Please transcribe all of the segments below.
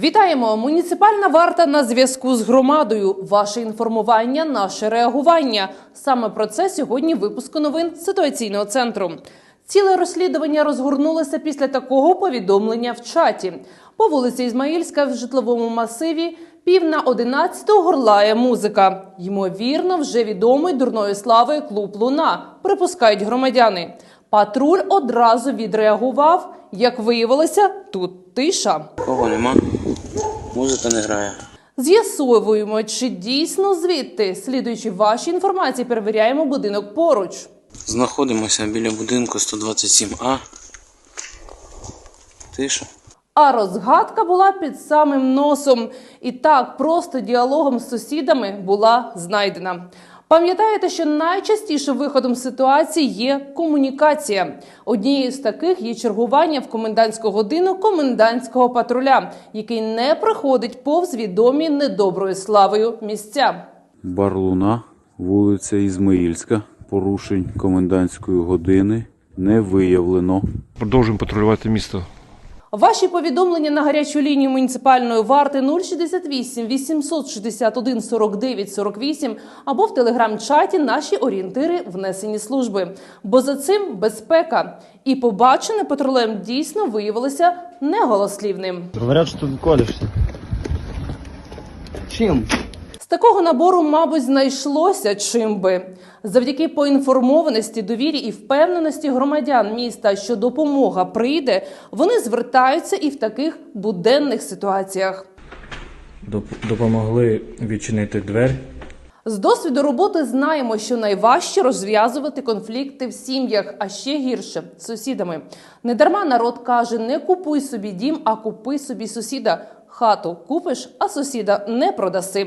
Вітаємо! Муніципальна варта на зв'язку з громадою. Ваше інформування, наше реагування. Саме про це сьогодні випуску новин ситуаційного центру. Ціле розслідування розгорнулося після такого повідомлення в чаті. По вулиці Ізмаїльська в житловому масиві пів на одинадцяту горлає музика. Ймовірно, вже відомий дурною славою клуб Луна. Припускають громадяни. Патруль одразу відреагував. Як виявилося, тут тиша. Кого нема? Музика не грає. З'ясовуємо, чи дійсно звідти, слідуючи вашій інформації, перевіряємо будинок поруч. Знаходимося біля будинку 127А. Тиша. А розгадка була під самим носом. І так, просто діалогом з сусідами була знайдена. Пам'ятаєте, що найчастіше виходом з ситуації є комунікація. Однією з таких є чергування в комендантську годину комендантського патруля, який не проходить повз відомі недоброю славою місця. Бар Луна, вулиця Ізмаїльська. Порушень комендантської години не виявлено. Продовжуємо патрулювати місто. Ваші повідомлення на гарячу лінію муніципальної варти 068 861 49 48 або в телеграм-чаті наші орієнтири внесені служби. Бо за цим безпека. І побачене патрулем дійсно виявилося неголослівним. Говорят, что ты колешься. Чем? Такого набору, мабуть, знайшлося чим би. Завдяки поінформованості, довірі і впевненості громадян міста, що допомога прийде, вони звертаються і в таких буденних ситуаціях. Допомогли відчинити двері. З досвіду роботи знаємо, що найважче розв'язувати конфлікти в сім'ях, а ще гірше з сусідами. Недарма народ каже: не купуй собі дім, а купи собі сусіда. Хату купиш, а сусіда не продаси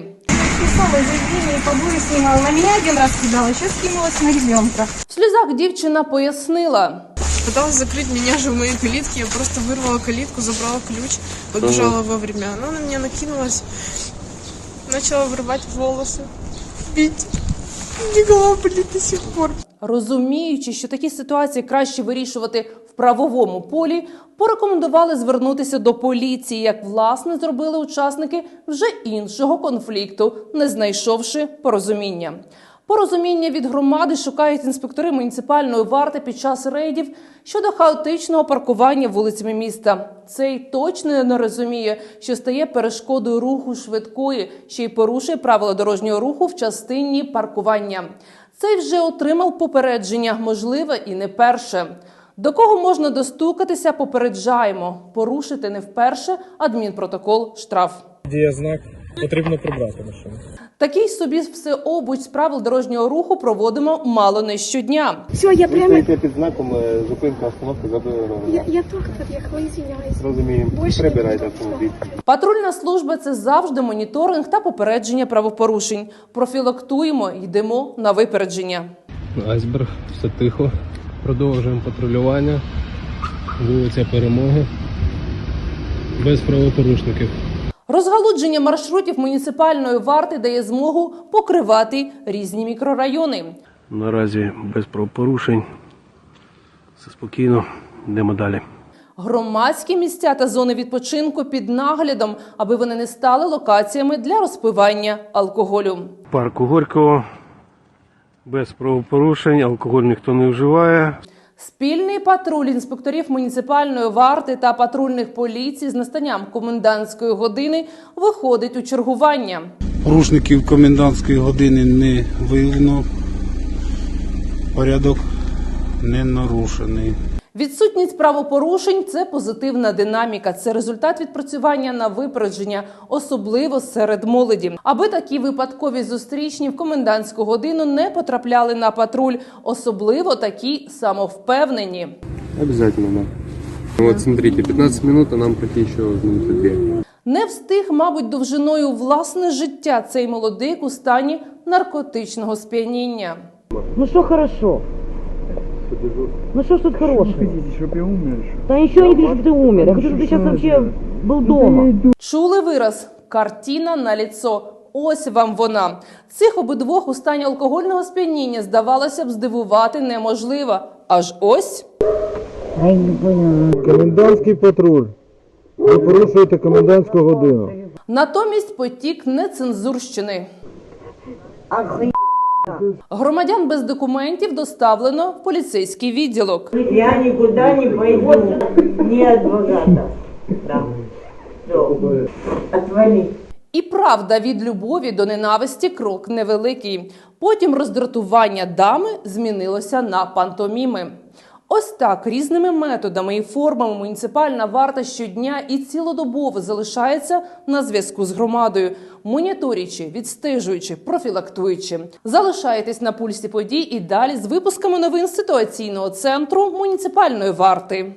писала заявление и побои снимала. На меня один раз кидала, сейчас скинулась на ребенка. В сльозах дівчина пояснила. Пыталась закрыть меня же в моей калитке, я просто вырвала калитку, забрала ключ, побежала вовремя. Она на меня накинулась, начала вырывать волосы, бить. Мне голова болит до сих пор. Розуміючи, що такі ситуації краще вирішувати в правовому полі, порекомендували звернутися до поліції, як власне зробили учасники вже іншого конфлікту, не знайшовши порозуміння. Порозуміння від громади шукають інспектори муніципальної варти під час рейдів щодо хаотичного паркування вулицями міста. Цей точно не розуміє, що стає перешкодою руху швидкої, ще й порушує правила дорожнього руху в частині паркування. Цей вже отримав попередження, можливо, і не перше. До кого можна достукатися, попереджаємо. Порушити не вперше адмінпротокол штраф. Діє знак, потрібно прибрати машину. Такий собі всеобуч з правил дорожнього руху проводимо мало не щодня. Все, я прямо... під знаком е, зупинка остановка заборонена. Я, я только подъехала, извиняюсь. Розуміємо. Больше Прибирайте буду. автомобіль. Патрульна служба це завжди моніторинг та попередження правопорушень. Профілактуємо, йдемо на випередження. Айсберг, все тихо. Продовжуємо патрулювання. Вулиця Перемоги. Без правопорушників. Розгалудження маршрутів муніципальної варти дає змогу покривати різні мікрорайони. Наразі без правопорушень. Все спокійно. Йдемо далі. Громадські місця та зони відпочинку під наглядом, аби вони не стали локаціями для розпивання алкоголю. Парку Горького. Без правопорушень. Алкоголь ніхто не вживає. Спільний патруль інспекторів муніципальної варти та патрульних поліцій з настанням комендантської години виходить у чергування. Порушників комендантської години не виявлено. Порядок не нарушений. Відсутність правопорушень це позитивна динаміка. Це результат відпрацювання на випередження, особливо серед молоді. Аби такі випадкові зустрічні в комендантську годину не потрапляли на патруль, особливо такі самовпевнені. Обязательно, да. Вот смотрите, 15 минут, а нам пройти еще минуты две. Не встиг, мабуть, довжиною власне життя цей молодик у стані наркотичного сп'яніння. Ну что хорошо? Ну что ж тут хорошего? чтобы я умер еще. Да ничего не хочу, что ты умер. Я хочу, чтобы ты сейчас вообще был дома. Чули вираз картина на ліцо. Ось вам вона. Цих обидвох у стані алкогольного сп'яніння здавалося б здивувати неможливо. Аж ось Ай, не поняла. Комендантский патруль. Ви порушуєте комендантську годину. Натомість потік нецензурщини. Громадян без документів доставлено в поліцейський відділок. Я нікуди не пойду. ні адвоката. Да. Отвали. І правда, від любові до ненависті крок невеликий. Потім роздратування дами змінилося на пантоміми. Ось так різними методами і формами муніципальна варта щодня і цілодобово залишається на зв'язку з громадою, моніторячи, відстежуючи, профілактуючи. Залишайтесь на пульсі подій і далі з випусками новин ситуаційного центру муніципальної варти.